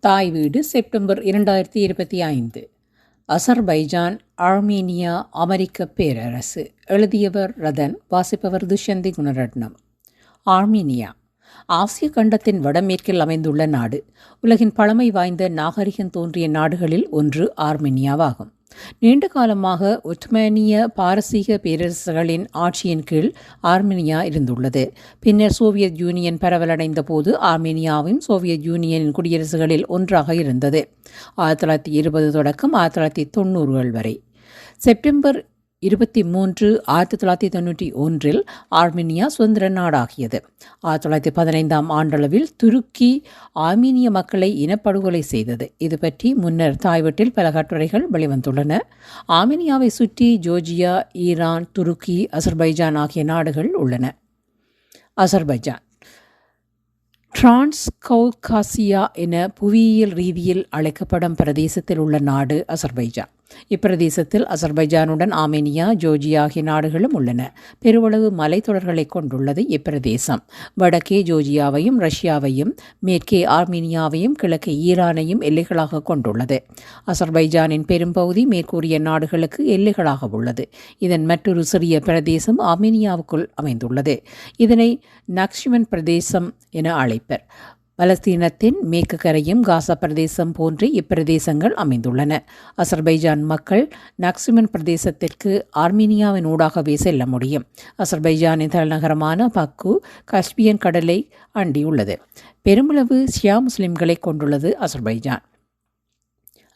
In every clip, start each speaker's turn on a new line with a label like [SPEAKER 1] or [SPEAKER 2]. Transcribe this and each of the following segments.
[SPEAKER 1] தாய் வீடு செப்டம்பர் இரண்டாயிரத்தி இருபத்தி ஐந்து. அசர்பைஜான் ஆர்மீனியா அமெரிக்க பேரரசு. எழுதியவர் ரதன். வாசிப்பவர் துஷந்தி குணரட்னம். ஆர்மீனியா. ஆசிய கண்டத்தின் வடமேற்கில் அமைந்துள்ள நாடு. உலகின் பழமை வாய்ந்த நாகரிகம் தோன்றிய நாடுகளில் ஒன்று ஆர்மீனியாவாகும். நீண்ட காலமாக ஒட்மானிய பாரசீக பேரரசுகளின் ஆட்சியின் கீழ் ஆர்மீனியா இருந்துள்ளது. பின்னர் சோவியத் யூனியன் பரவலடைந்த போது ஆர்மீனியாவும் சோவியத் யூனியனின் குடியரசுகளில் ஒன்றாக இருந்தது. ஆயிரத்தி தொள்ளாயிரத்தி இருபது தொடக்கம் ஆயிரத்தி தொள்ளாயிரத்தி தொண்ணூறுகள் வரை. செப்டம்பர் இருபத்தி மூன்று ஆயிரத்தி தொள்ளாயிரத்தி தொண்ணூற்றி ஒன்றில் ஆர்மீனியா சுதந்திர நாடாகியது. ஆயிரத்தி தொள்ளாயிரத்தி பதினைந்தாம் ஆண்டளவில் துருக்கி ஆர்மீனிய மக்களை இனப்படுகொலை செய்தது. இது பற்றி முன்னர் தாய்வீட்டில் பல கட்டுரைகள் வெளிவந்துள்ளன. ஆர்மீனியாவை சுற்றி ஜோர்ஜியா ஈரான் துருக்கி அசர்பைஜான் ஆகிய நாடுகள் உள்ளன. அசர்பைஜான். டிரான்ஸ் கௌகாசியா என புவியியல் ரீதியில் அழைக்கப்படும் பிரதேசத்தில் உள்ள நாடு அசர்பைஜான். இப்பிரதேசத்தில் அசர்பைஜானுடன் ஆமேனியா ஜோர்ஜியா ஆகிய நாடுகளும் உள்ளன. பெருவளவு மலைத்தொடர்களை கொண்டுள்ளது இப்பிரதேசம். வடக்கே ஜோர்ஜியாவையும் ரஷ்யாவையும் மேற்கே ஆர்மீனியாவையும் கிழக்கே ஈரானையும் எல்லைகளாக கொண்டுள்ளது. அசர்பைஜானின் பெரும்பகுதி மேற்கூறிய நாடுகளுக்கு எல்லைகளாக உள்ளது. இதன் மற்றொரு சிறிய பிரதேசம் ஆர்மீனியாவுக்குள் அமைந்துள்ளது. இதனை நக்ஷிமன் பிரதேசம் என அழைப்பர். பலஸ்தீனத்தின் மேற்கு கரையும் காசா பிரதேசம் போன்று இப்பிரதேசங்கள் அமைந்துள்ளன. அசர்பைஜான் மக்கள் நக்சுமன் பிரதேசத்திற்கு ஆர்மீனியாவின் ஊடாகவே செல்ல முடியும். அசர்பைஜானின் தலைநகரமான பக்கு கஸ்பியன் கடலை அண்டியுள்ளது. பெருமளவு ஷியா முஸ்லிம்களை கொண்டுள்ளது அசர்பைஜான்.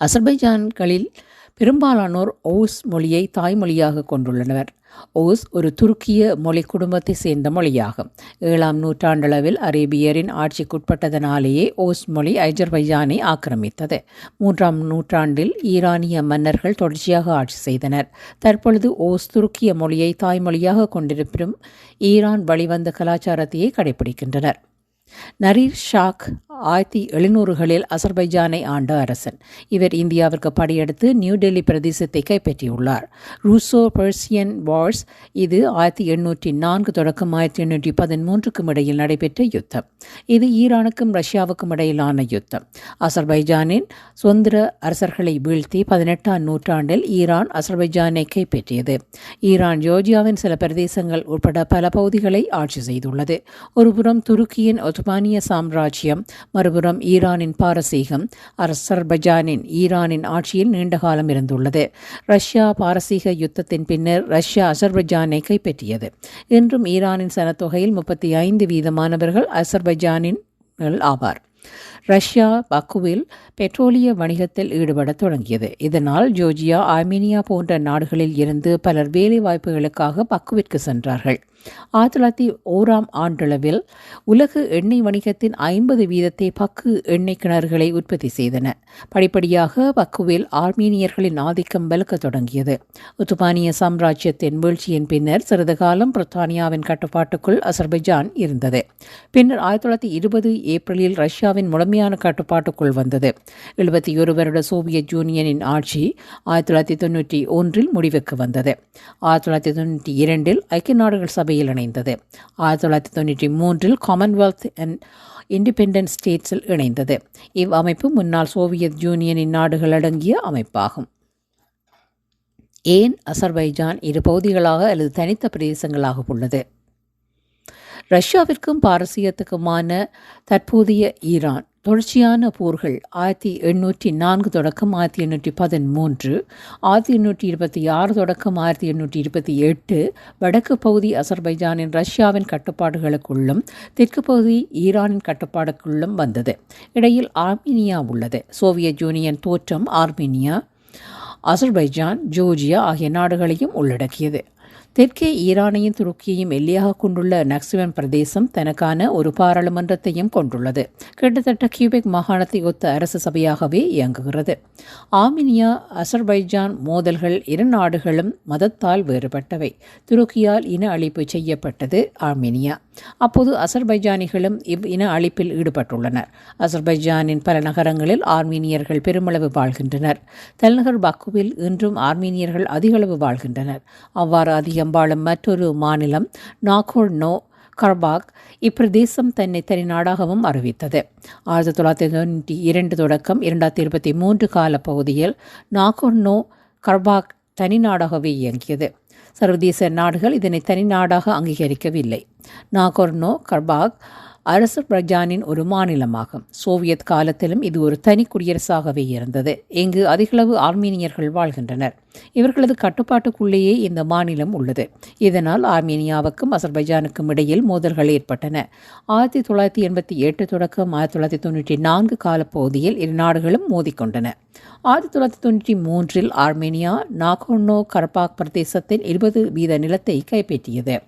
[SPEAKER 1] அசர்பைஜான்களில் பெரும்பாலானோர் ஓஸ் மொழியை தாய்மொழியாக கொண்டுள்ளனர். ஓஸ் ஒரு துருக்கிய மொழி குடும்பத்தை சேர்ந்த மொழியாகும். ஏழாம் நூற்றாண்டளவில் அரேபியரின் ஆட்சிக்குட்பட்டதனாலேயே ஓஸ் மொழி ஐஜர்பைஜானை ஆக்கிரமித்தது. மூன்றாம் நூற்றாண்டில் ஈரானிய மன்னர்கள் தொடர்ச்சியாக ஆட்சி செய்தனர். தற்பொழுது ஓஸ் துருக்கிய மொழியை தாய்மொழியாக கொண்டிருப்பினும் ஈரான் வழிவந்த கலாச்சாரத்தையே கடைபிடிக்கின்றனர் நரீர் ஷாக் ஆயிரத்தி எழுநூறுகளில் அசர்பைஜானை ஆண்ட அரசன். இவர் இந்தியாவிற்கு படையெடுத்து நியூ டெல்லி பிரதேசத்தை கைப்பற்றியுள்ளார். ரூசோ பெர்சியன் வார்ஸ் இது ஆயிரத்தி எண்ணூற்றி நான்கு தொடக்கம் ஆயிரத்தி எண்ணூற்றி பதிமூன்றுக்கும் இடையில் நடைபெற்ற யுத்தம். இது ஈரானுக்கும் ரஷ்யாவுக்கும் இடையிலான யுத்தம். அசர்பைஜானின் சுதந்திர அரசர்களை வீழ்த்தி பதினெட்டாம் நூற்றாண்டில் ஈரான் அசர்பைஜானை கைப்பற்றியது. ஈரான் ஜோர்ஜியாவின் சில பிரதேசங்கள் உட்பட பல பகுதிகளை ஆட்சி செய்துள்ளது. ஒருபுறம் துருக்கியின் ஒத்துமானிய சாம்ராஜ்யம் மறுபுறம் ஈரானின் பாரசீகம் அசர்பைஜானின் ஈரானின் ஆட்சியில் நீண்ட காலம் இருந்துள்ளது. ரஷ்யா பாரசீக யுத்தத்தின் பின்னர் ரஷ்யா அசர்பைஜானை கைப்பற்றியது. இன்றும் ஈரானின் சனத்தொகையில் முப்பத்தி ஐந்து வீதமானவர்கள் அசர்பைஜானின் ஆவார். ரஷ்யா பக்குவில் பெட்ரோலிய வணிகத்தில் ஈடுபடத் தொடங்கியது. இதனால் ஜோர்ஜியா ஆர்மீனியா போன்ற நாடுகளில் இருந்து பலர் வேலைவாய்ப்புகளுக்காக பக்குவிற்கு சென்றார்கள். ஆயிரத்தி தொள்ளாயிரத்தி ஓராம் ஆண்டளவில் உலக எண்ணெய் வணிகத்தின் ஐம்பது வீதத்தை பக்கு எண்ணெய் கிணறுகளை உற்பத்தி செய்தன. படிப்படியாக பக்குவில் ஆர்மீனியர்களின் ஆதிக்கம் வலுக்க தொடங்கியது. உத்துமானிய சாம்ராஜ்யத்தின் வீழ்ச்சியின் பின்னர் சிறிது காலம் பிரித்தானியாவின் கட்டுப்பாட்டுக்குள் அசர்பைஜான் இருந்தது. பின்னர் ஆயிரத்தி தொள்ளாயிரத்தி இருபது ஏப்ரலில் ரஷ்யாவின் முழுமையான கட்டுப்பாட்டுக்குள் வந்தது. எழுபத்தி ஒரு வருட சோவியத் யூனியனின் ஆட்சி ஆயிரத்தி தொள்ளாயிரத்தி தொண்ணூற்றி ஒன்றில் முடிவுக்கு வந்தது. ஆயிரத்தி தொள்ளாயிரத்தி தொண்ணூற்றி இரண்டில் ஐக்கிய நாடுகள் சபையில் இணைந்தது. ஆயிரத்தி தொள்ளாயிரத்தி தொண்ணூற்றி மூன்றில் காமன்வெல்த் அண்ட் இண்டிபெண்டன்ட் ஸ்டேட்ஸில் இணைந்தது. இவ் அமைப்பு முன்னாள் சோவியத் யூனியனின் நாடுகள் அடங்கிய அமைப்பாகும். ஏன் அசர்பைஜான் இரு பகுதிகளாக அல்லது தனித்த பிரதேசங்களாக உள்ளது? ரஷ்யாவிற்கும் பாரசீகத்துக்குமான தற்போதைய ஈரான் தொடர்ச்சியான போர்கள் ஆயிரத்தி எண்ணூற்றி நான்கு தொடக்கம் ஆயிரத்தி எண்ணூற்றி பதிமூன்று ஆயிரத்தி எண்ணூற்றி இருபத்தி ஆறு தொடக்கம் ஆயிரத்தி எண்ணூற்றி இருபத்தி எட்டு வடக்கு பகுதி அசர்பைஜானின் ரஷ்யாவின் கட்டுப்பாடுகளுக்குள்ளும் தெற்கு பகுதி ஈரானின் கட்டுப்பாடுக்குள்ளும் வந்தது. இடையில் ஆர்மீனியா உள்ளது. சோவியத் யூனியன் தோற்றம் ஆர்மீனியா அசர்பைஜான் ஜோர்ஜியா ஆகிய நாடுகளையும் உள்ளடக்கியது. தெற்கே ஈரானையும் துருக்கியையும் எல்லையாக கொண்டுள்ள நக்சிவன் பிரதேசம் தனக்கான ஒரு பாராளுமன்றத்தையும் கொண்டுள்ளது. கிட்டத்தட்ட கியூபெக் மாகாணத்தை ஒத்த அரசு சபையாகவே இயங்குகிறது. ஆமினியா அசர்பைஜான் மோதல்கள் இரு நாடுகளும் மதத்தால் வேறுபட்டவை. துருக்கியால் இன அழிப்பு செய்யப்பட்டது ஆர்மீனியா. அப்போது அசர்பைஜானிகளும் இவ் இன அழிப்பில் ஈடுபட்டுள்ளனர். அசர்பைஜானின் பல நகரங்களில் ஆர்மீனியர்கள் பெருமளவு வாழ்கின்றனர். தலைநகர் பக்குவில் இன்றும் ஆர்மீனியர்கள் அதிகளவு வாழ்கின்றனர். அவ்வாறு அதிகம் வாழும் மற்றொரு மாநிலம் நாகோர்னோ கர்பாக் இப்பிரதேசம் தன்னை தனி நாடாகவும் அறிவித்தது. ஆயிரத்தி தொள்ளாயிரத்தி தொண்ணூற்றி இரண்டு தொடக்கம் இரண்டாயிரத்தி இருபத்தி மூன்று கால பகுதியில் நாகோர்னோ கர்பாக் தனி நாடாகவே இயங்கியது. சர்வதேச நாடுகள் இதனை தனி நாடாக அங்கீகரிக்கவில்லை. நாகோர்னோ கர்பாக் அரசர்பைஜானின் ஒரு மாநிலமாகும். சோவியத் காலத்திலும் இது ஒரு தனி குடியரசாகவே இருந்தது. இங்கு அதிகளவு ஆர்மீனியர்கள் வாழ்கின்றனர். இவர்களது கட்டுப்பாட்டுக்குள்ளேயே இந்த மாநிலம் உள்ளது. இதனால் ஆர்மீனியாவுக்கும் அசர்பைஜானுக்கும் இடையில் மோதல்கள் ஏற்பட்டன. ஆயிரத்தி தொள்ளாயிரத்தி எண்பத்தி எட்டு தொடக்கம் ஆயிரத்தி தொள்ளாயிரத்தி தொண்ணூற்றி நான்கு காலப்பகுதியில் இரு நாடுகளும் மோதிக்கொண்டன. ஆயிரத்தி தொள்ளாயிரத்தி தொண்ணூற்றி மூன்றில் ஆர்மேனியா நாகோர்னோ கரபாக் பிரதேசத்தின் இருபது வீத நிலத்தை கைப்பற்றியது.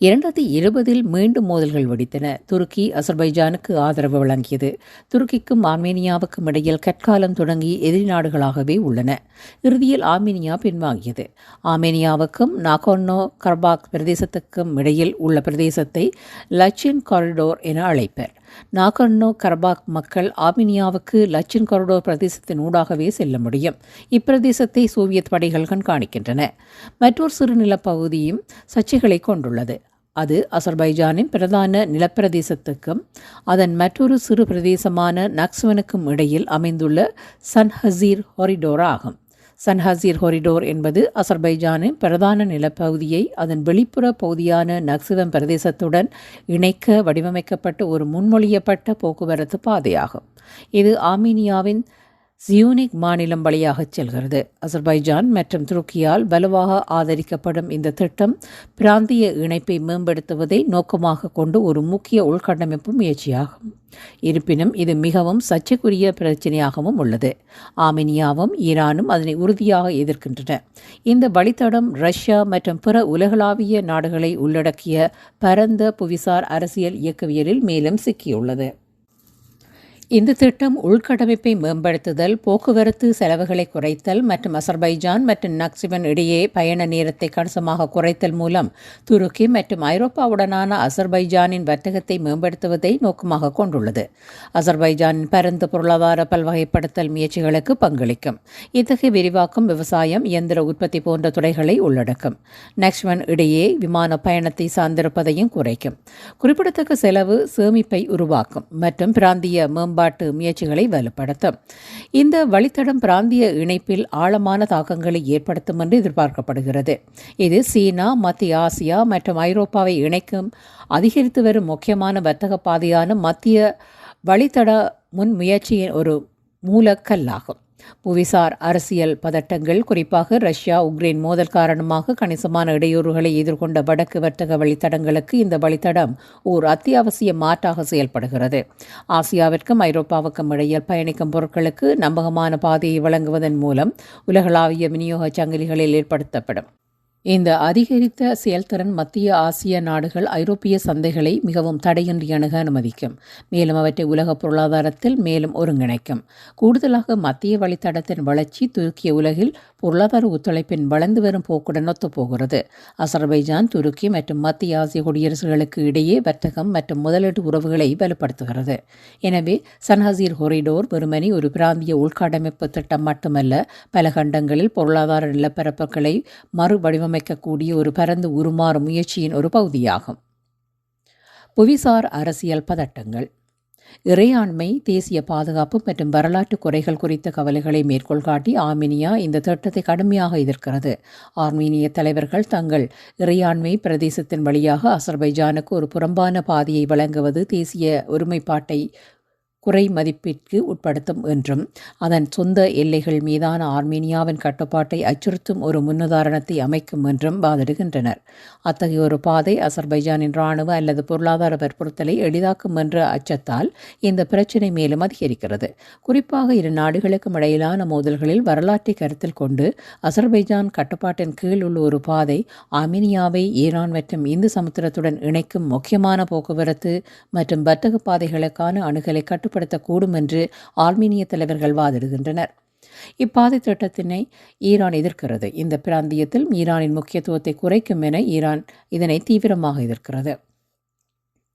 [SPEAKER 1] இரண்டாயிரத்தி இருபதில் மீண்டும் மோதல்கள் வெடித்தன. துருக்கி அசர்பைஜானுக்கு ஆதரவு வழங்கியது. துருக்கிக்கும் ஆர்மேனியாவுக்கும் இடையில் கற்காலம் தொடங்கி எதிரி நாடுகளாகவே உள்ளன. இறுதியில் ஆர்மேனியா பின்வாங்கியது. ஆர்மேனியாவுக்கும் நாகோர்னோ கர்பாக் பிரதேசத்துக்கும் இடையில் உள்ள பிரதேசத்தை லச்சின் காரிடோர் என அழைப்பர். நாகர்னோ கரபாக் மக்கள் ஆர்மீனியாவுக்கு லச்சின் காரிடோர் பிரதேசத்தின் ஊடாகவே செல்ல முடியும். இப்பிரதேசத்தை சோவியத் படைகள் கண்காணிக்கின்றன மற்றொரு சிறு நிலப்பகுதியும் சர்ச்சைகளை கொண்டுள்ளது. அது அசர்பைஜானின் பிரதான நிலப்பிரதேசத்துக்கும் அதன் மற்றொரு சிறு பிரதேசமான நக்ஸ்வனுக்கும் இடையில் அமைந்துள்ள சன்ஹசீர் ஹொரிடோர் ஆகும் சன்ஹசீர் ஹொரிடோர் என்பது அசர்பைஜானின் பிரதான நிலப்பகுதியை அதன் வெளிப்புற பகுதியான நக்சிவம் பிரதேசத்துடன் இணைக்க வடிவமைக்கப்பட்ட ஒரு முன்மொழியப்பட்ட போக்குவரத்து பாதையாகும். இது ஆர்மீனியாவின் சியூனிக் மாநிலம் வழியாகச் செல்கிறது. அசர்பைஜான் மற்றும் துருக்கியால் வலுவாக ஆதரிக்கப்படும் இந்த திட்டம் பிராந்திய இணைப்பை மேம்படுத்துவதை நோக்கமாக கொண்டு ஒரு முக்கிய உள்கட்டமைப்பு முயற்சியாகும். இருப்பினும் இது மிகவும் சர்ச்சைக்குரிய பிரச்சினையாகவும் உள்ளது. ஆமினியாவும் ஈரானும் அதனை உறுதியாக எதிர்க்கின்றன. இந்த வழித்தடம் ரஷ்யா மற்றும் பிற உலகளாவிய நாடுகளை உள்ளடக்கிய பரந்த புவிசார் அரசியல் இயக்கவியலில் மேலும் சிக்கியுள்ளது. இந்த திட்டம் உள்கட்டமைப்பை மேம்படுத்துதல் போக்குவரத்து செலவுகளை குறைத்தல் மற்றும் அசர்பைஜான் மற்றும் நக்சிபன் இடையே பயண நேரத்தை கணிசமாக குறைத்தல் மூலம் துருக்கி மற்றும் ஐரோப்பாவுடனான அசர்பைஜானின் வர்த்தகத்தை மேம்படுத்துவதை நோக்கமாக கொண்டுள்ளது. அசர்பைஜானின் பரந்த பொருளாதார பல்வகைப்படுத்தல் முயற்சிகளுக்கு பங்களிக்கும். இத்தகைய விரிவாக்கம் விவசாயம் இயந்திர உற்பத்தி போன்ற துறைகளை உள்ளடக்கும். நக்சிபன் இடையே விமான பயணத்தை சார்ந்திருப்பதையும் குறைக்கும். குறிப்பிடத்தக்க செலவு சேமிப்பை உருவாக்கும் மற்றும் பிராந்திய மேம்பாடு மேம்பாட்டு முயற்சிகளை வலுப்படுத்தும். இந்த வழித்தடம் பிராந்திய இணைப்பில் ஆழமான தாக்கங்களை ஏற்படுத்தும் என்று எதிர்பார்க்கப்படுகிறது. இது சீனா மத்திய ஆசியா மற்றும் ஐரோப்பாவை இணைக்கும் அதிகரித்து வரும் முக்கியமான வர்த்தக பாதையான மத்திய வழித்தட முன் முயற்சியின் ஒரு மூலக்கல்லாகும். புவிசார் அரசியல் பதட்டங்கள் குறிப்பாக ரஷ்யா உக்ரைன் மோதல் காரணமாக கணிசமான இடையூறுகளை எதிர்கொண்ட வடக்கு வர்த்தக வழித்தடங்களுக்கு இந்த வழித்தடம் ஓர் அத்தியாவசிய மாற்றாக செயல்படுகிறது. ஆசியாவிற்கும் ஐரோப்பாவுக்கும் இடையில் பயணிக்கும் பொருட்களுக்கு நம்பகமான பாதையை வழங்குவதன் மூலம் உலகளாவிய விநியோக சங்கிலிகளில் ஏற்படுத்தப்படும். இந்த அதிகரித்த செயல்திறன் மத்திய ஆசிய நாடுகள் ஐரோப்பிய சந்தைகளை மிகவும் தடையின்றி அணுக அனுமதிக்கும். மேலும் அவற்றை உலக பொருளாதாரத்தில் மேலும் ஒருங்கிணைக்கும். கூடுதலாக மத்திய வழித்தடத்தின் வளர்ச்சி துருக்கிய உலகில் பொருளாதார ஒத்துழைப்பின் வளர்ந்து வரும் போக்குடன் ஒத்துப்போகிறது. அசர்பைஜான் துருக்கி மற்றும் மத்திய ஆசிய குடியரசுகளுக்கு இடையே வர்த்தகம் மற்றும் முதலீட்டு உறவுகளை வலுப்படுத்துகிறது. எனவே சன்ஹசீர் ஹொரிடோர் வெறுமனே ஒரு பிராந்திய உள்கட்டமைப்பு திட்டம் மட்டுமல்ல பல கண்டங்களில் பொருளாதார நிலப்பரப்புகளை மறுவடிவம் அமைக்கக்கூடிய ஒரு பரந்து உருமாறும் முயற்சியின் ஒரு பகுதியாகும். புவிசார் அரசியல் பதட்டங்கள். இறையாண்மை தேசிய பாதுகாப்பு மற்றும் வரலாற்று குறைகள் குறித்த கவலைகளை மேற்கோள் காட்டி ஆர்மீனியா இந்த திட்டத்தை கடுமையாக எதிர்க்கிறது. ஆர்மீனிய தலைவர்கள் தங்கள் இறையாண்மை பிரதேசத்தின் வழியாக அசர்பைஜானுக்கு ஒரு புறம்பான பாதையை வழங்குவது தேசிய ஒருமைப்பாட்டை குறை மதிப்பிற்கு உட்படுத்தும் என்றும் அதன் சொந்த எல்லைகள் மீதான ஆர்மீனியாவின் கட்டுப்பாட்டை அச்சுறுத்தும் ஒரு முன்னுதாரணத்தை அமைக்கும் என்றும் வாதிடுகின்றனர். அத்தகைய ஒரு பாதை அசர்பைஜானின் இராணுவ அல்லது பொருளாதார வற்புறுத்தலை எளிதாக்கும் என்ற அச்சத்தால் இந்த பிரச்சினை மேலும் அதிகரிக்கிறது. குறிப்பாக இரு நாடுகளுக்கும் இடையிலான மோதல்களில் வரலாற்றை கருத்தில் கொண்டு அசர்பைஜான் கட்டுப்பாட்டின் கீழ் உள்ள ஒரு பாதை ஆர்மீனியாவை ஈரான் மற்றும் இந்து சமுத்திரத்துடன் இணைக்கும் முக்கியமான போக்குவரத்து மற்றும் வர்த்தக பாதைகளுக்கான அணுகலை கட்டுப்படுத்த ஏற்படுத்தக்கூடும் என்று ஆர்மீனிய தலைவர்கள் வாதிடுகின்றனர். இப்பாதை திட்டத்தினை ஈரான் எதிர்க்கிறது. இந்த பிராந்தியத்தில் ஈரானின் முக்கியத்துவத்தை குறைக்கும் என ஈரான் இதனை தீவிரமாக எதிர்க்கிறது.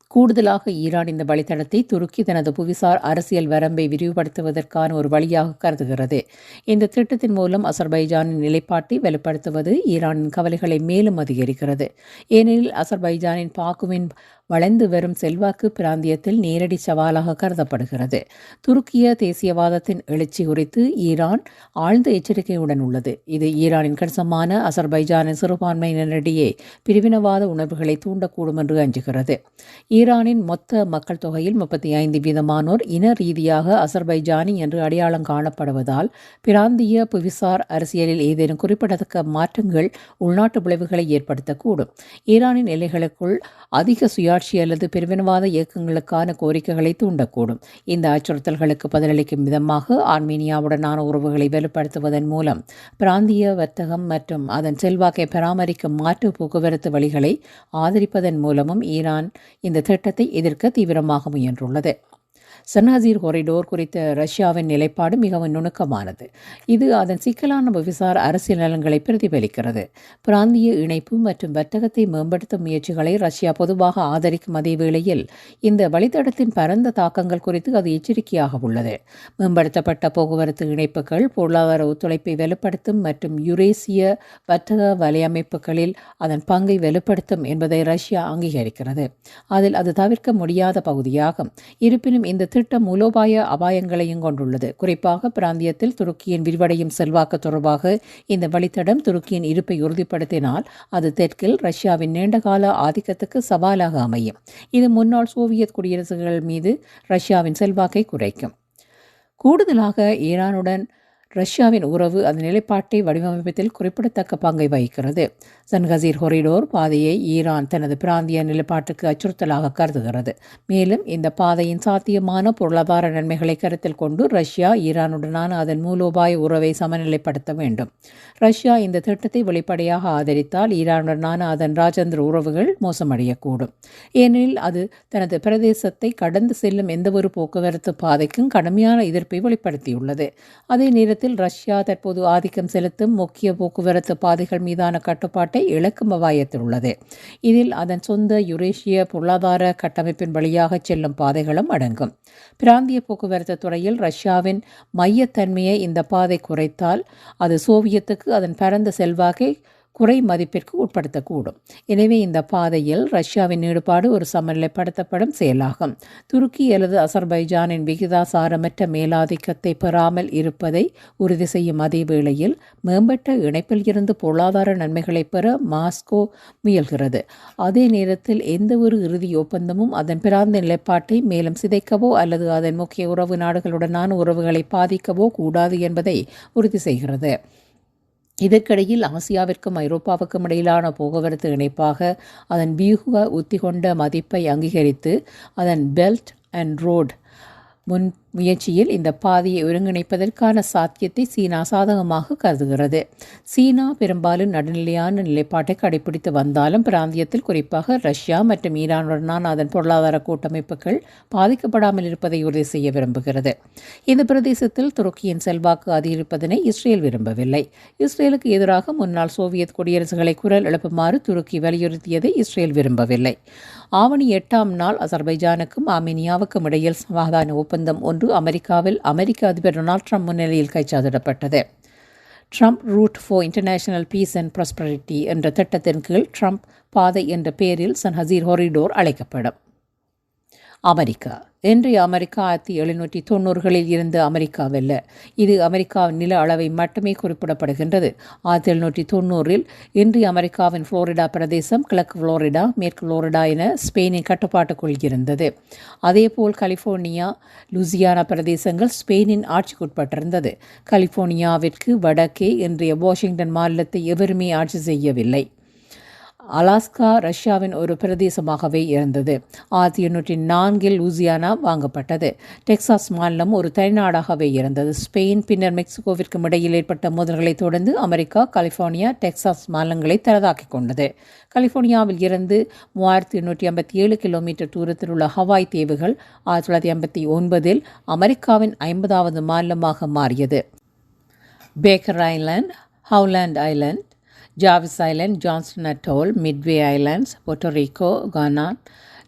[SPEAKER 1] கூடுதலாக ஈரான் இந்த வழித்தடத்தை துருக்கி தனது புவிசார் அரசியல் வரம்பை விரிவுபடுத்துவதற்கான ஒரு வழியாக கருதுகிறது. இந்த திட்டத்தின் மூலம் அசர்பைஜானின் நிலைப்பாட்டை வலுப்படுத்துவது ஈரானின் கவலைகளை மேலும் அதிகரிக்கிறது. ஏனெனில் அசர்பைஜானின் பாக்குவின் வளைந்து வரும் செல்வாக்கு பிராந்தியத்தில் நேரடி சவாலாக கருதப்படுகிறது. துருக்கிய தேசியவாதத்தின் எழுச்சி குறித்து ஈரான் ஆழ்ந்த எச்சரிக்கையுடன் உள்ளது. இது ஈரானின் கணிசமான அசர்பைஜானின் சிறுபான்மையினரிடையே பிரிவினவாத உணர்வுகளை தூண்டக்கூடும் என்று அஞ்சுகிறது. ஈரானின் மொத்த மக்கள் தொகையில் முப்பத்தி ஐந்து வீதமானோர் இன ரீதியாக அசர்பைஜானி என்று அடையாளம் காணப்படுவதால் பிராந்திய புவிசார் அரசியலில் ஏதேனும் குறிப்பிடத்தக்க மாற்றங்கள் உள்நாட்டு விளைவுகளை ஏற்படுத்தக்கூடும். ஈரானின் எல்லைகளுக்குள் அதிக சுய சுயாட்சி அல்லது பிரிவினவாத இயக்கங்களுக்கான கோரிக்கைகளை தூண்டக்கூடும். இந்த அச்சுறுத்தல்களுக்கு பதிலளிக்கும் விதமாக ஆர்மீனியாவுடனான உறவுகளை வலுப்படுத்துவதன் மூலம் பிராந்திய வர்த்தகம் மற்றும் அதன் செல்வாக்கை பராமரிக்கும் மாற்று போக்குவரத்து வழிகளை ஆதரிப்பதன் மூலமும் ஈரான் இந்த திட்டத்தை எதிர்க்க தீவிரமாக முயன்றுள்ளது. சன்னாசீர் கொரிடோர் குறித்த ரஷ்யாவின் நிலைப்பாடு மிகவும் நுணுக்கமானது. இது அதன் சிக்கலான புவிசார் அரசியல் நலன்களை பிரதிபலிக்கிறது. பிராந்திய இணைப்பு மற்றும் வர்த்தகத்தை மேம்படுத்தும் முயற்சிகளை ரஷ்யா பொதுவாக ஆதரிக்கும் அதே வேளையில் இந்த வழித்தடத்தின் பரந்த தாக்கங்கள் குறித்து அது எச்சரிக்கையாக உள்ளது. மேம்படுத்தப்பட்ட போக்குவரத்து இணைப்புகள் பொருளாதார ஒத்துழைப்பை வலுப்படுத்தும் மற்றும் யுரேசிய வர்த்தக வலையமைப்புகளில் அதன் பங்கை வலுப்படுத்தும் என்பதை ரஷ்யா அங்கீகரிக்கிறது. அதில் அது தவிர்க்க முடியாத பகுதியாகும். இருப்பினும் இந்த திட்டம் மூலோபாய அபாயங்களையும் கொண்டுள்ளது. குறிப்பாக பிராந்தியத்தில் துருக்கியின் விரிவடையும் செல்வாக்கு தொடர்பாக இந்த வழித்தடம் துருக்கியின் இருப்பை உறுதிப்படுத்தினால் அது தெற்கில் ரஷ்யாவின் நீண்டகால ஆதிக்கத்துக்கு சவாலாக அமையும். இது முன்னாள் சோவியத் குடியரசுகள் மீது ரஷ்யாவின் செல்வாக்கை குறைக்கும். கூடுதலாக ஈரானுடன் ரஷ்யாவின் உறவு அதன் நிலைப்பாட்டை வடிவமைப்பதில் குறிப்பிடத்தக்க பங்கை வகிக்கிறது. சன்கசீர் ஹொரிடோர் பாதையை ஈரான் தனது பிராந்திய நிலைப்பாட்டுக்கு அச்சுறுத்தலாக கருதுகிறது. மேலும் இந்த பாதையின் சாத்தியமான பொருளாதார நன்மைகளை கருத்தில் கொண்டு ரஷ்யா ஈரானுடனான அதன் மூலோபாய உறவை சமநிலைப்படுத்த வேண்டும். ரஷ்யா இந்த திட்டத்தை வெளிப்படையாக ஆதரித்தால் ஈரானுடனான அதன் ராஜேந்திர உறவுகள் மோசமடையக்கூடும். ஏனெனில் அது தனது பிரதேசத்தை கடந்து செல்லும் எந்தவொரு போக்குவரத்து பாதைக்கும் கடுமையான எதிர்ப்பை வெளிப்படுத்தியுள்ளது. அதே நேரத்தில் ரஷ்யா தற்போது ஆதிக்கம் செலுத்தும் முக்கிய போக்குவரத்து பாதைகள் மீதான கட்டுப்பாட்டை இழக்கும் அபாயத்தில் உள்ளது இதில் அதன் சொந்த யுரேஷிய பொருளாதார கட்டமைப்பின் வழியாக செல்லும் பாதைகளும் அடங்கும். பிராந்திய போக்குவரத்து துறையில் ரஷ்யாவின் மையத்தன்மையை இந்த பாதை குறைத்தால் அது சோவியத்துக்கு அதன் பரந்த செல்வாக்கை குறை மதிப்பிற்கு உட்படுத்தக்கூடும். எனவே இந்த பாதையில் ரஷ்யாவின் ஈடுபாடு ஒரு சமநிலைப்படுத்தப்படும் செயலாகும். துருக்கி அல்லது அசர்பைஜானின் விகிதாசாரமற்ற மேலாதிக்கத்தை பெறாமல் இருப்பதை உறுதி செய்யும் அதே வேளையில் மேம்பட்ட இணைப்பில் இருந்து பொருளாதார நன்மைகளை பெற மாஸ்கோ முயல்கிறது. அதே நேரத்தில் எந்த ஒரு இறுதி ஒப்பந்தமும் அதன் பிராந்த நிலைப்பாட்டை மேலும் சிதைக்கவோ அல்லது அதன் முக்கிய உறவு நாடுகளுடனான உறவுகளை பாதிக்கவோ கூடாது என்பதை உறுதி செய்கிறது. இதற்கிடையில் ஆசியாவிற்கும் ஐரோப்பாவுக்கும் இடையிலான போக்குவரத்து இணைப்பாக அதன் வியூக உத்தி கொண்ட மதிப்பை அங்கீகரித்து அதன் பெல்ட் அண்ட் ரோட் முன் முயற்சியில் இந்த பாதையை ஒருங்கிணைப்பதற்கான சாத்தியத்தை சீனா சாதகமாக கருதுகிறது. சீனா பெரும்பாலும் நடுநிலையான நிலைப்பாட்டை கடைபிடித்து வந்தாலும் பிராந்தியத்தில் குறிப்பாக ரஷ்யா மற்றும் ஈரானுடனான அதன் பொருளாதார கூட்டமைப்புகள் பாதிக்கப்படாமல் இருப்பதை உறுதி செய்ய விரும்புகிறது. இந்த பிரதேசத்தில் துருக்கியின் செல்வாக்கு அதிகரிப்பதனை இஸ்ரேல் விரும்பவில்லை. இஸ்ரேலுக்கு எதிராக முன்னாள் சோவியத் குடியரசுகளை குரல் எழுப்புமாறு துருக்கி வலியுறுத்தியதை இஸ்ரேல் விரும்பவில்லை. ஆவணி எட்டாம் நாள் அசர்பைஜானுக்கும் ஆமினியாவுக்கும் இடையில் சமாதான ஒப்பந்தம் ஒன்று அமெரிக்காவில் அமெரிக்க அதிபர் டொனால்ட் ட்ரம்ப் முன்னிலையில் கைச்சாதிடப்பட்டது Trump route for international peace and prosperity என்ற திட்டத்தின் கீழ் ட்ரம்ப் பாதை என்ற பெயரில் சன் ஹசீர் ஹொரிடோர் அழைக்கப்படும். அமெரிக்கா. இன்றைய அமெரிக்கா ஆயிரத்தி எழுநூற்றி தொண்ணூறுகளில் இருந்து அமெரிக்காவல்ல இது அமெரிக்காவின் நில அளவை மட்டுமே குறிப்பிடப்படுகின்றது. ஆயிரத்தி எழுநூற்றி தொண்ணூறில் இன்றைய அமெரிக்காவின் புளோரிடா பிரதேசம் கிழக்கு புளோரிடா மேற்கு புளோரிடா என ஸ்பெயினின் கட்டுப்பாட்டுக்குள் இருந்தது. அதேபோல் கலிஃபோர்னியா லூசியானா பிரதேசங்கள் ஸ்பெயினின் ஆட்சிக்குட்பட்டிருந்தது. கலிஃபோர்னியாவிற்கு வடக்கே இன்றைய வாஷிங்டன் மாநிலத்தை எவருமே ஆட்சி செய்யவில்லை. அலாஸ்கா ரஷ்யாவின் ஒரு பிரதேசமாகவே இருந்தது. ஆயிரத்தி எண்ணூற்றி நான்கில் லூசியானா வாங்கப்பட்டது. டெக்சாஸ் மாநிலம் ஒரு தனிநாடாகவே இருந்தது. ஸ்பெயின் பின்னர் மெக்சிகோவிற்கும் இடையில் ஏற்பட்ட மோதல்களைத் தொடர்ந்து அமெரிக்கா கலிஃபோர்னியா டெக்சாஸ் மாநிலங்களை தரதாக்கிக் கொண்டது. கலிஃபோர்னியாவில் இருந்து மூவாயிரத்தி எண்ணூற்றி ஐம்பத்தி ஏழு கிலோமீட்டர் தூரத்தில் உள்ள ஹவாய் தீவுகள் ஆயிரத்தி தொள்ளாயிரத்தி ஐம்பத்தி ஒன்பதில் அமெரிக்காவின் ஐம்பதாவது மாநிலமாக மாறியது. Baker Island Howland Island Jarvis Island, Johnston Atoll, Midway Islands, Puerto Rico, Ghana,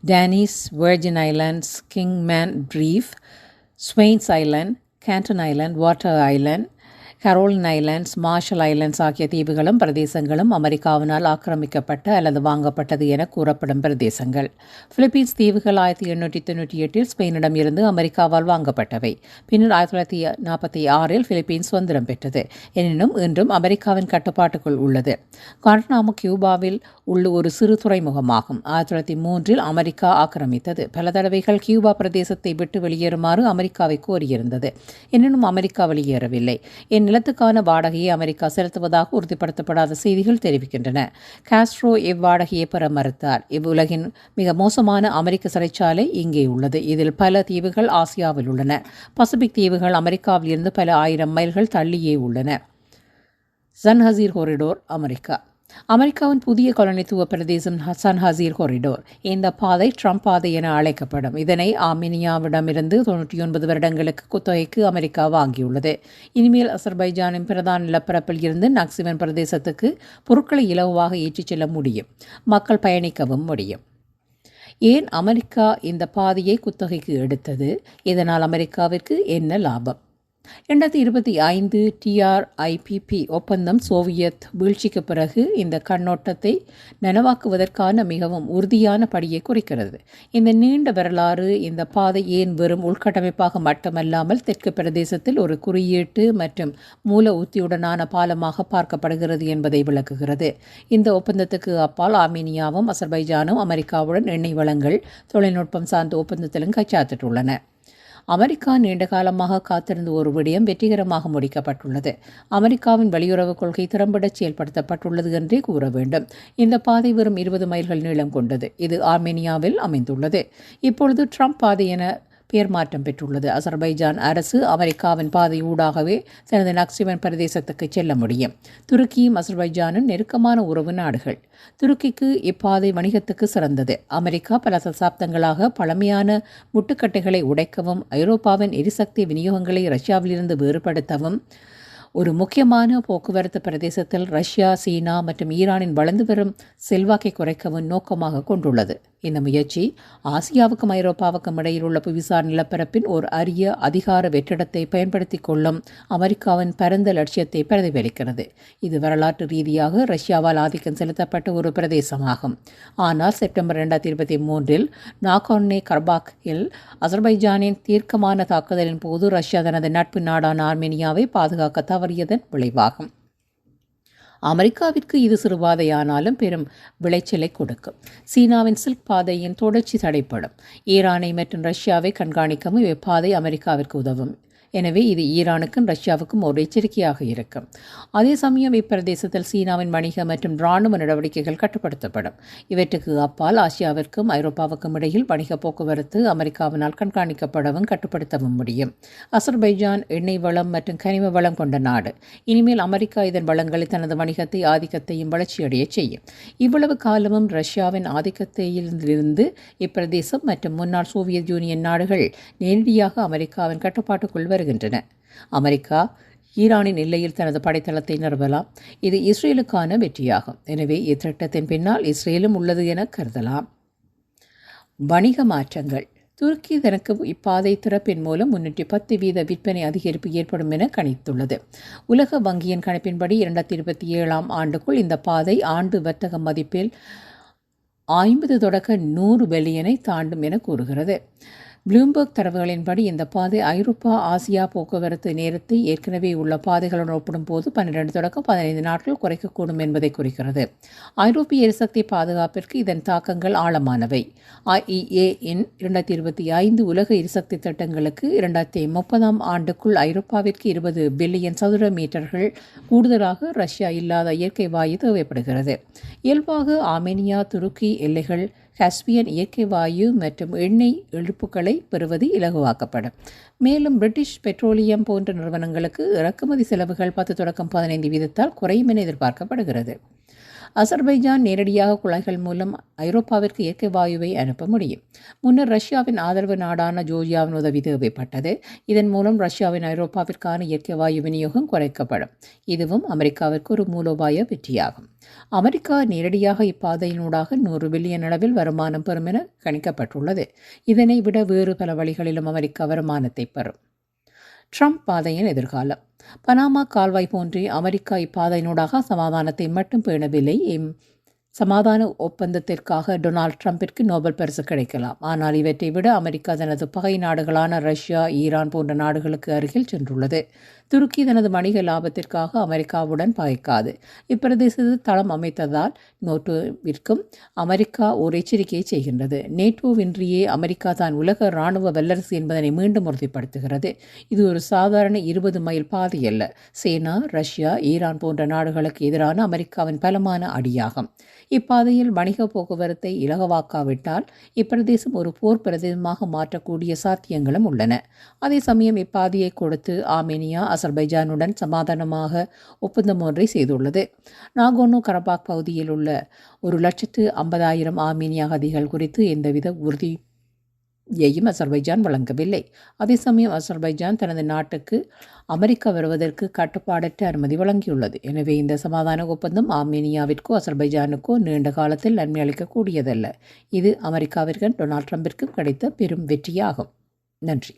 [SPEAKER 1] Danny's Virgin Islands, Kingman Reef, Swains Island, Canton Island, Water Island, Caroline Islands Marshall Islands ஆகிய தீவுகளும் பிரதேசங்களும் அமெரிக்காவினால் ஆக்கிரமிக்கப்பட்ட அல்லது வாங்கப்பட்டது என கூறப்படும் பிரதேசங்கள். பிலிப்பீன்ஸ் தீவுகள் ஆயிரத்தி எண்ணூற்றி தொண்ணூற்றி எட்டில் ஸ்பெயினிடம் இருந்து அமெரிக்காவால் வாங்கப்பட்டவை. பின்னர் ஆயிரத்தி தொள்ளாயிரத்தி நாற்பத்தி ஆறில் பிலிப்பீன்ஸ் சுதந்திரம் பெற்றது. எனினும் இன்றும் அமெரிக்காவின் கட்டுப்பாட்டுக்குள் உள்ளது. குவாண்டனாமோ கியூபாவில் உள்ள ஒரு சிறு துறைமுகமாகும். ஆயிரத்தி தொள்ளாயிரத்தி மூன்றில் அமெரிக்கா ஆக்கிரமித்தது. பல தடவைகள் கியூபா பிரதேசத்தை விட்டு வெளியேறுமாறு அமெரிக்காவை கோரியிருந்தது. எனினும் அமெரிக்கா வெளியேறவில்லை. என் நிலத்துக்கான வாடகையை அமெரிக்கா செலுத்துவதாக உறுதிப்படுத்தப்படாத செய்திகள் தெரிவிக்கின்றன. காஸ்ட்ரோ இவ்வாடகையை பெற மறுத்தார். இவ்வுலகின் மிக மோசமான அமெரிக்க சிறைச்சாலை இங்கே உள்ளது. இதில் பல தீவுகள் ஆசியாவில் உள்ளன. பசிபிக் தீவுகள் அமெரிக்காவிலிருந்து பல ஆயிரம் மைல்கள் தள்ளியே உள்ளன. சன்ஹசீர் கொரிடோர் அமெரிக்கா. அமெரிக்காவின் புதிய காலனித்துவ பிரதேசம் ஹசான் ஹசீர் கொரிடோர் இந்த பாதை ட்ரம்ப் பாதை என அழைக்கப்படும். இதனை ஆர்மீனியாவிடமிருந்து தொண்ணூற்றி ஒன்பது வருடங்களுக்கு குத்தகைக்கு அமெரிக்கா வாங்கியுள்ளது. இனிமேல் அசர்பைஜானின் பிரதான நிலப்பரப்பில் இருந்து நக்சிமன் பிரதேசத்துக்கு பொருட்களை இலவாக ஏற்றிச் செல்ல முடியும். மக்கள் பயணிக்கவும் முடியும். ஏன் அமெரிக்கா இந்த பாதையை குத்தகைக்கு எடுத்தது? இதனால் அமெரிக்காவிற்கு என்ன லாபம்? ரெண்டாயிரத்தி இருபத்தி ஐந்து டிஆர்ஐபிபி ஒப்பந்தம் சோவியத் வீழ்ச்சிக்கு பிறகு இந்த கண்ணோட்டத்தை நனவாக்குவதற்கான மிகவும் உறுதியான படியை குறிக்கிறது. இந்த நீண்ட வரலாறு இந்த பாதை ஏன் வெறும் உள்கட்டமைப்பாக மட்டுமல்லாமல் தெற்கு பிரதேசத்தில் ஒரு குறியீட்டு மற்றும் மூல உத்தியுடனான பாலமாக பார்க்கப்படுகிறது என்பதை விளக்குகிறது. இந்த ஒப்பந்தத்துக்கு அப்பால் ஆர்மீனியாவும் அசர்பைஜானும் அமெரிக்காவுடன் எண்ணெய் வளங்கள் தொழில்நுட்பம் சார்ந்த ஒப்பந்தத்திலும் கைச்சாத்திட்டுள்ளன. அமெரிக்கா நீண்ட காலமாக காத்திருந்த ஒரு விடயம் வெற்றிகரமாக முடிக்கப்பட்டுள்ளது. அமெரிக்காவின் வெளியுறவு கொள்கை திறம்பட செயல்படுத்தப்பட்டுள்ளது என்றே கூற வேண்டும். இந்த பாதை வெறும் இருபது மைல்கள் நீளம் கொண்டது. இது ஆர்மேனியாவில் அமைந்துள்ளது. இப்பொழுது ட்ரம்ப் பாதை என பெயர் மாற்றம் பெற்றுள்ளது. அசர்பைஜான் அரசு அமெரிக்காவின் பாதை ஊடாகவே தனது நக்சிவன் பிரதேசத்துக்கு செல்ல முடியும். துருக்கியும் அசர்பைஜானும் நெருக்கமான உறவு நாடுகள். துருக்கிக்கு இப்பாதை வணிகத்துக்கு சிறந்தது. அமெரிக்கா பல தசாப்தங்களாக பழமையான முட்டுக்கட்டைகளை உடைக்கவும் ஐரோப்பாவின் எரிசக்தி விநியோகங்களை ரஷ்யாவிலிருந்து வேறுபடுத்தவும் ஒரு முக்கியமான போக்குவரத்து பிரதேசத்தில் ரஷ்யா சீனா மற்றும் ஈரானின் வளர்ந்து வரும் செல்வாக்கை குறைக்கவும் நோக்கமாக கொண்டுள்ளது. இந்த முயற்சி ஆசியாவுக்கும் ஐரோப்பாவுக்கும் இடையில் உள்ள புவிசார் நிலப்பரப்பின் ஒரு அரிய அதிகார வெற்றிடத்தை பயன்படுத்தி கொள்ளும் அமெரிக்காவின் பரந்த லட்சியத்தை பிரதிபலிக்கிறது. இது வரலாற்று ரீதியாக ரஷ்யாவால் ஆதிக்கம் செலுத்தப்பட்ட ஒரு பிரதேசமாகும். ஆனால் செப்டம்பர் ரெண்டாயிரத்தி இருபத்தி மூன்றில் நாகோன்னே கர்பாக்கில் அசர்பைஜானின் தீர்க்கமான தாக்குதலின் போது ரஷ்யா தனது நட்பு நாடான ஆர்மேனியாவை பாதுகாக்க தவறியதன் விளைவாகும். அமெரிக்காவிற்கு இது சிறுபாதையானாலும் பெரும் விளைச்சலை கொடுக்கும். சீனாவின் சில்க் பாதையின் தொடர்ச்சி தடைப்படும். ஈரானை மற்றும் ரஷ்யாவை கண்காணிக்கவும் இப்பாதை அமெரிக்காவிற்கு உதவும். எனவே இது ஈரானுக்கும் ரஷ்யாவுக்கும் ஒரு எச்சரிக்கையாக இருக்கும். அதே சமயம் இப்பிரதேசத்தில் சீனாவின் வணிக மற்றும் இராணுவ நடவடிக்கைகள் கட்டுப்படுத்தப்படும். இவற்றுக்கு அப்பால் ஆசியாவிற்கும் ஐரோப்பாவுக்கும் இடையில் வணிக போக்குவரத்து அமெரிக்காவினால் கண்காணிக்கப்படவும் கட்டுப்படுத்தவும் முடியும். அசர்பைஜான் எண்ணெய் வளம் மற்றும் கனிம வளம் கொண்ட நாடு. இனிமேல் அமெரிக்கா இதன் வளங்களை தனது வணிகத்தை ஆதிக்கத்தையும் வளர்ச்சியடைய செய்யும். இவ்வளவு காலமும் ரஷ்யாவின் ஆதிக்கத்திலிருந்து இப்பிரதேசம் மற்றும் முன்னாள் சோவியத் யூனியன் நாடுகள் நேரடியாக அமெரிக்காவின் கட்டுப்பாட்டுக்குள் வருகின்றன அமெரிக்கா ஈரானின் எல்லையில் தனது படைத்தளத்தை நிறுவலாம். இது இஸ்ரேலுக்கான வெற்றியாகும். எனவே இத்திட்டத்தின் பின்னால் இஸ்ரேலும் உள்ளது என கருதலாம். வணிக மாற்றங்கள். துருக்கி தனக்கு இப்பாதை திறப்பின் மூலம் முன்னூற்றி பத்து வீத விற்பனை அதிகரிப்பு ஏற்படும் என கணித்துள்ளது. உலக வங்கியின் கணிப்பின்படி இரண்டாயிரத்தி இருபத்தி ஏழாம் ஆண்டுக்குள் இந்த பாதை ஆண்டு வர்த்தக மதிப்பில் ஐம்பது தொடக்க நூறு பில்லியனை தாண்டும் என கூறுகிறது. ப்ளூம்பர்க் தரவுகளின்படி இந்த பாதை ஐரோப்பா ஆசியா போக்குவரத்து நேரத்தை ஏற்கனவே உள்ள பாதைகளுடன் ஒப்பிடும்போது பன்னிரண்டு தொடக்கம் பதினைந்து நாட்கள் குறைக்கக்கூடும் என்பதை குறிக்கிறது. ஐரோப்பிய எரிசக்தி பாதுகாப்பிற்கு இதன் தாக்கங்கள் ஆழமானவை. ஐஇஏ இன் இரண்டாயிரத்தி இருபத்தி ஐந்து உலக எரிசக்தி திட்டங்களுக்கு இரண்டாயிரத்தி முப்பதாம் ஆண்டுக்குள் ஐரோப்பாவிற்கு இருபது பில்லியன் சதுர மீட்டர்கள் கூடுதலாக ரஷ்யா இல்லாத இயற்கை வாயு தேவைப்படுகிறது. இயல்பாக ஆர்மேனியா துருக்கி எல்லைகள் காஸ்பியன் இயற்கை வாயு மற்றும் எண்ணெய் இழுப்புகளை பெறுவது இலகுவாக்கப்படும். மேலும் பிரிட்டிஷ் பெட்ரோலியம் போன்ற நிறுவனங்களுக்கு இறக்குமதி செலவுகள் பத்து தொடக்கம் பதினைந்து வீதத்தால் குறையும் என எதிர்பார்க்கப்படுகிறது. அசர்பைஜான் நேரடியாக குழாய்கள் மூலம் ஐரோப்பாவிற்கு இயற்கை வாயுவை அனுப்ப முடியும். முன்னர் ரஷ்யாவின் ஆதரவு நாடான ஜோர்ஜியாவின் உதவி தேவைப்பட்டது. இதன் மூலம் ரஷ்யாவின் ஐரோப்பாவிற்கான இயற்கை வாயு விநியோகம் குறைக்கப்படும். இதுவும் அமெரிக்காவிற்கு ஒரு மூலோபாய வெற்றியாகும். அமெரிக்கா நேரடியாக இப்பாதையினூடாக நூறு பில்லியன் அளவில் வருமானம் பெறும் என கணிக்கப்பட்டுள்ளது. இதனை விட வேறு பல வழிகளிலும் அமெரிக்கா வருமானத்தை பெறும். ட்ரம்ப் பாதையின் எதிர்காலம். பனாமா கால்வாய் போன்றே அமெரிக்கா இப்பாதையினூடாக சமாதானத்தை மட்டும் பேணவில்லை. எம் சமாதான ஒப்பந்தத்திற்காக டொனால்ட் ட்ரம்பிற்கு நோபல் பரிசு கிடைக்கலாம். ஆனால் இவற்றை விட அமெரிக்கா தனது பகை நாடுகளான ரஷ்யா ஈரான் போன்ற நாடுகளுக்கு அருகில் சென்றுள்ளது. துருக்கி தனது வணிக லாபத்திற்காக அமெரிக்காவுடன் பகைக்காது இப்பிரதேசத்தில் தளம் அமைத்ததால் நோட்டோவிற்கும் அமெரிக்கா ஒரு எச்சரிக்கையை செய்கின்றது. நேட்டோவின்றியே அமெரிக்கா தான் உலக இராணுவ வல்லரசு என்பதனை மீண்டும் உறுதிப்படுத்துகிறது. இது ஒரு சாதாரண இருபது மைல் பாதை அல்ல. சேனா ரஷ்யா ஈரான் போன்ற நாடுகளுக்கு எதிரான அமெரிக்காவின் பலமான அடியாகும். இப்பாதையில் வணிக போக்குவரத்தை இலகுவாக்காவிட்டால் இப்பிரதேசம் ஒரு போர் பிரதேசமாக மாற்றக்கூடிய சாத்தியங்களும் உள்ளன. அதே சமயம் இப்பாதையை கொடுத்து ஆர்மேனியா அசர்பைஜானுடன் சமாதானமாக ஒப்பந்தம் ஒன்றை செய்துள்ளது. நாகோனோ கரபாக் பகுதியில் உள்ள ஒரு லட்சத்து ஐம்பதாயிரம் ஆர்மேனிய அகதிகள் குறித்து எந்தவித உறுதி யையும் அசர்பைஜான் வழங்கவில்லை. அதே சமயம் அசர்பைஜான் தனது நாட்டுக்கு அமெரிக்கா வருவதற்கு கட்டுப்பாடற்ற அனுமதி வழங்கியுள்ளது. எனவே இந்த சமாதான ஒப்பந்தம் ஆர்மேனியாவிற்கோ அசர்பைஜானுக்கோ நீண்ட காலத்தில் நன்மை அளிக்கக்கூடியதல்ல. இது அமெரிக்காவிற்கும் டொனால்ட் ட்ரம்பிற்கு கிடைத்த பெரும் வெற்றியாகும். நன்றி.